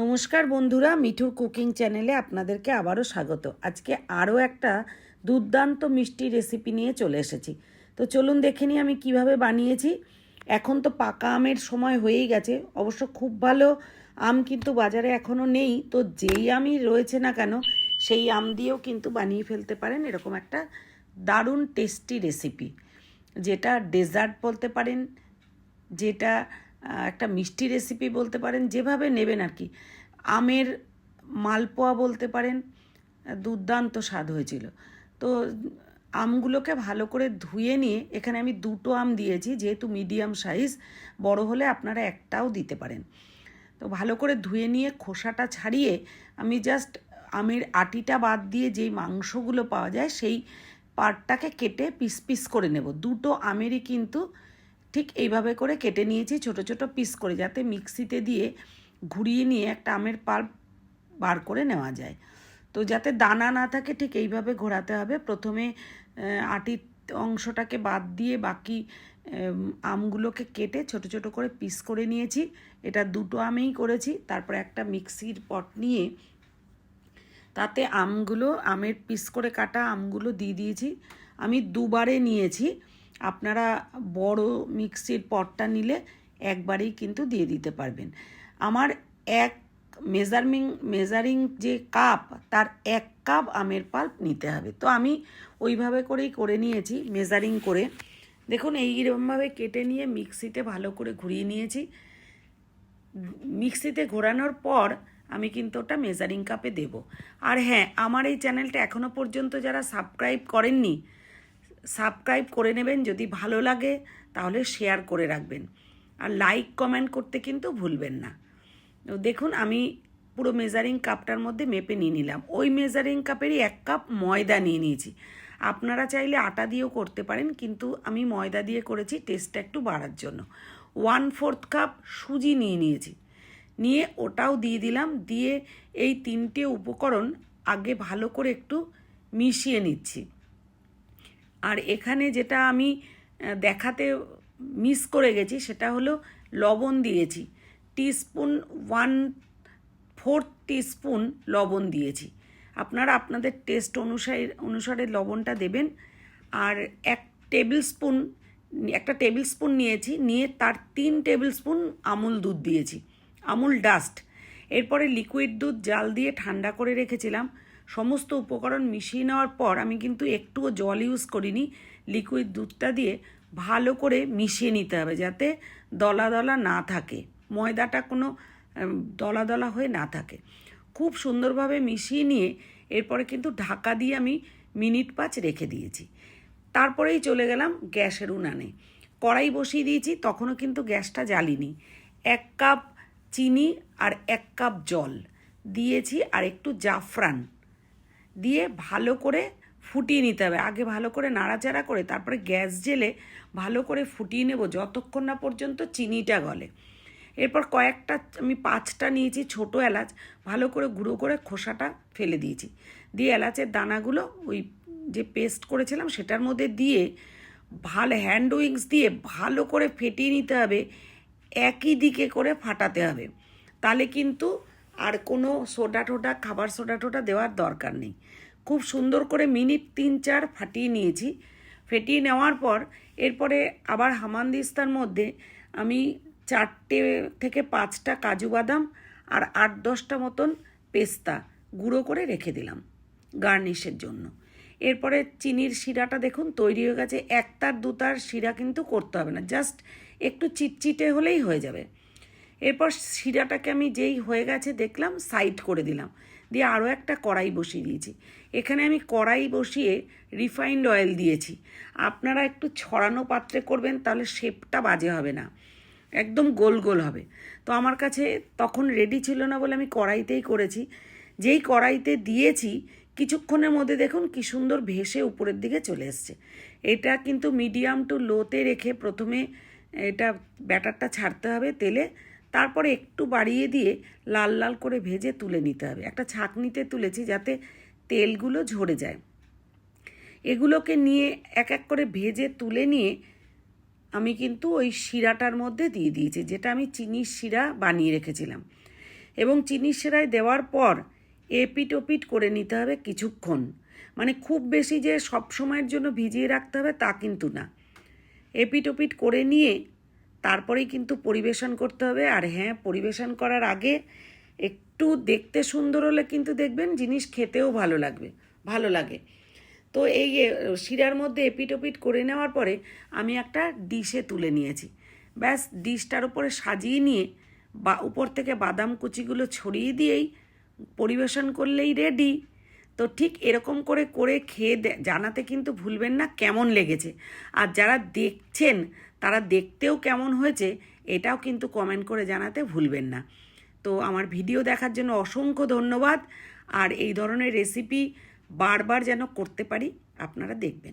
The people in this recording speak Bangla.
নমস্কার বন্ধুরা, মিঠুর কুকিং চ্যানেলে আপনাদেরকে আবারও স্বাগত। আজকে আরও একটা দুর্দান্ত মিষ্টি রেসিপি নিয়ে চলে এসেছি। তো চলুন দেখে নিই আমি কীভাবে বানিয়েছি। এখন তো পাকা আমের সময় হয়েই গেছে, অবশ্য খুব ভালো আম কিন্তু বাজারে এখনও নেই। তো যেই আমই রয়েছে না কেন, সেই আম দিয়েও কিন্তু বানিয়ে ফেলতে পারেন এরকম একটা দারুণ টেস্টি রেসিপি। যেটা ডেজার্ট বলতে পারেন, যেটা একটা মিষ্টি রেসিপি বলতে পারেন, যেভাবে নেবেন আর কি। আমের মালপোয়া বলতে পারেন দুর্দান্ত স্বাদ হয়েছিল। তো আমগুলোকে ভালো করে ধুয়ে নিয়ে এখানে আমি দুটো আম দিয়েছি, যেহেতু মিডিয়াম সাইজ বড় হলে আপনারা একটাও দিতে পারেন। তো ভালো করে ধুয়ে নিয়ে খোসাটা ছাড়িয়ে আমি জাস্ট আমের আটিটা বাদ দিয়ে যেই মাংসগুলো পাওয়া যায়, সেই পার্টটাকে কেটে পিস পিস করে নেব। দুটো আমেরই কিন্তু ঠিক এইভাবে করে কেটে নিয়েছি, ছোট ছোট পিস করে যাতে মিক্সিতে দিয়ে ঘুরিয়ে নিয়ে একটা আমের পাল্প বার করে নেওয়া যায়। তো যাতে দানা না থাকে ঠিক এইভাবে ঘোরাতে হবে। প্রথমে আটির অংশটাকে বাদ দিয়ে বাকি আমগুলোকে কেটে ছোট ছোট করে পিস করে নিয়েছি। এটা দুটো আমেই করেছি। তারপর একটা মিক্সির পট নিয়ে তাতে আমগুলো, আমের পিস করে কাটা আমগুলো দিয়ে দিয়েছি। আমি দুবারে নিয়েছি। আপনারা বড় মিক্সির পটটা নিলে একবারেই কিন্তু দিয়ে দিতে পারবেন। আমার এক মেজারমিং মেজারিং যে কাপ তার এক কাপ আমের পাল্প নিতে হবে। তো আমি ওইভাবে করেই করে নিয়েছি মেজারিং করে। দেখুন এইরকমভাবে কেটে নিয়ে মিক্সিতে ভালো করে ঘুরিয়ে নিয়েছি। মিক্সিতে ঘোরানোর পর আমি কিন্তু ওটা মেজারিং কাপে দেব। আর হ্যাঁ আমার এই চ্যানেলটা এখনও পর্যন্ত যারা সাবস্ক্রাইব করেননি সাবস্ক্রাইব করে নেবেন, যদি ভালো লাগে তাহলে শেয়ার করে রাখবেন। আর লাইক, কমেন্ট করতে কিন্তু ভুলবেন না। দেখুন, আমি পুরো মেজারিং কাপটার মধ্যে মেপে নিয়ে নিলাম। ওই মেজারিং কাপেরই এক কাপ ময়দা নিয়ে নিয়েছি। আপনারা চাইলে আটা দিয়েও করতে পারেন, কিন্তু আমি ময়দা দিয়ে করেছি টেস্টটা একটু বাড়ার জন্য। ওয়ান ফোর্থ কাপ সুজি নিয়ে নিয়েছি। নিয়ে ওটাও দিয়ে দিলাম, দিয়ে এই তিনটে উপকরণ আগে ভালো করে একটু মিশিয়ে নিচ্ছি। আর এখানে যেটা আমি দেখাতে মিস করে গেছি সেটা হলো লবণ দিয়েছি। টিস্পুন ওয়ান ফোর্থ টিস্পুন লবণ দিয়েছি। আপনারা আপনাদের টেস্ট অনুসারে অনুসারে লবণটা দেবেন। আর এক টেবিল স্পুন একটা টেবিল স্পুন নিয়েছি, নিয়ে তার তিন টেবিল স্পুন আমুল দুধ দিয়েছি। আমুল ডাস্ট এরপরে লিকুইড দুধ জাল দিয়ে ঠান্ডা করে রেখেছিলাম। সমস্ত উপকরণ মিশিয়ে নেওয়ার পর আমি কিন্তু একটুও জল ইউজ করিনি। লিকুইড দুধটা দিয়ে ভালো করে মিশিয়ে নিতে হবে যাতে দলা দলা না থাকে। ময়দাটা কোনো দলা দলা হয়ে না থাকে। খুব সুন্দরভাবে মিশিয়ে নিয়ে এরপরে কিন্তু ঢাকা দিয়ে আমি মিনিট পাঁচ রেখে দিয়েছি। তারপরেই চলে গেলাম গ্যাসের উনানে। কড়াই বসিয়ে দিয়েছি, তখনও কিন্তু গ্যাসটা জ্বালিনি। এক কাপ চিনি আর এক কাপ জল। দিয়েছি আর একটু জাফরান। দিয়ে ভালো করে ফুটিয়ে নিতে হবে। আগে ভালো করে নাড়াচাড়া করে তারপরে গ্যাস জেলে ভালো করে ফুটিয়ে নেব যতক্ষণ না পর্যন্ত চিনিটা গলে। এরপর কয়েকটা, আমি পাঁচটা নিয়েছি ছোট এলাচ, ভালো করে গুঁড়ো করে খোসাটা ফেলে দিয়েছি। দিয়ে এলাচের দানাগুলো ওই যে পেস্ট করেছিলাম সেটার মধ্যে দিয়ে ভালো হ্যান্ড উইংস দিয়ে ভালো করে ফেটিয়ে নিতে হবে। একই দিকে করে ফাটাতে হবে। তাহলে কিন্তু আর কোনো সোডা টোডা খাবার সোডা টোডা দেওয়ার দরকার নেই। খুব সুন্দর করে মিনিট তিন চার ফাটিয়ে নিয়েছি। ফেটিয়ে নেওয়ার পর এরপরে আবার হামানদিস্তার মধ্যে আমি চারটে থেকে পাঁচটা কাজু বাদাম আর আট দশটা মতন পেস্তা গুঁড়ো করে রেখে দিলাম গার্নিশের জন্য। এরপরে চিনির শিরাটা দেখুন, তৈরি হয়ে গেছে। একতার দুতার শিরা কিন্তু করতে হবে না, জাস্ট একটু চিটচিটে হলেই হয়ে যাবে। এরপর শিরাটাকে আমি যেই হয়ে গেছে দেখলাম সাইড করে দিলাম। দিয়ে আরও একটা কড়াই বসিয়ে দিয়েছি। এখানে আমি কড়াই বসিয়ে রিফাইন্ড অয়েল দিয়েছি। আপনারা একটু ছড়ানো পাত্রে করবেন, তাহলে শেপটা বাজে হবে না। একদম গোল গোল হবে। তো আমার কাছে তখন রেডি ছিল না বলে আমি কড়াইতেই করেছি। যেই কড়াইতে দিয়েছি, কিছুক্ষণের মধ্যে দেখুন কি সুন্দর ভেসে উপরের দিকে চলে এসছে। এটা কিন্তু মিডিয়াম টু লোতে রেখে প্রথমে এটা ব্যাটারটা ছাড়তে হবে তেলে। তারপরে একটু বাড়িয়ে দিয়ে লাল লাল করে ভেজে তুলে নিতে হবে। একটা ছাঁকনিতে তুলেছি যাতে তেলগুলো ঝরে যায়। এগুলোকে নিয়ে এক এক করে ভেজে তুলে নিয়ে আমি কিন্তু ওই শিরাটার মধ্যে দিয়ে দিয়েছি, যেটা আমি চিনির শিরা বানিয়ে রেখেছিলাম। এবং চিনি শিরায় দেওয়ার পর এপিট ওপিট করে নিতে হবে কিছুক্ষণ। মানে খুব বেশি যে সব সময়ের জন্য ভিজিয়ে রাখতে হবে তা কিন্তু না। এপিট ওপিট করে নিয়ে তারপরেই কিন্তু পরিবেশন করতে হবে। আর হ্যাঁ পরিবেশন করার আগে একটু দেখতে সুন্দর হলে কিন্তু দেখবেন জিনিস খেতেও ভালো লাগবে, ভালো লাগে। তো এই শিরার মধ্যে এপিট ওপিট করে নেওয়ার পরে আমি একটা ডিশে তুলে নিয়েছি। ব্যাস, ডিশটার উপরে সাজিয়ে নিয়ে বা, উপর থেকে বাদাম কুচিগুলো ছড়িয়ে দিয়েই পরিবেশন করলেই রেডি। তো ঠিক এরকম করে করে খেয়ে জানাতে কিন্তু ভুলবেন না কেমন লেগেছে। আর যারা দেখছেন তারা দেখতেও কেমন হয়েছে, এটাও কিন্তু কমেন্ট করে জানাতে ভুলবেন না। তো আমার ভিডিও দেখার জন্য অসংখ্য ধন্যবাদ। আর এই ধরনের রেসিপি বারবার যেন করতে পারি, আপনারা দেখবেন।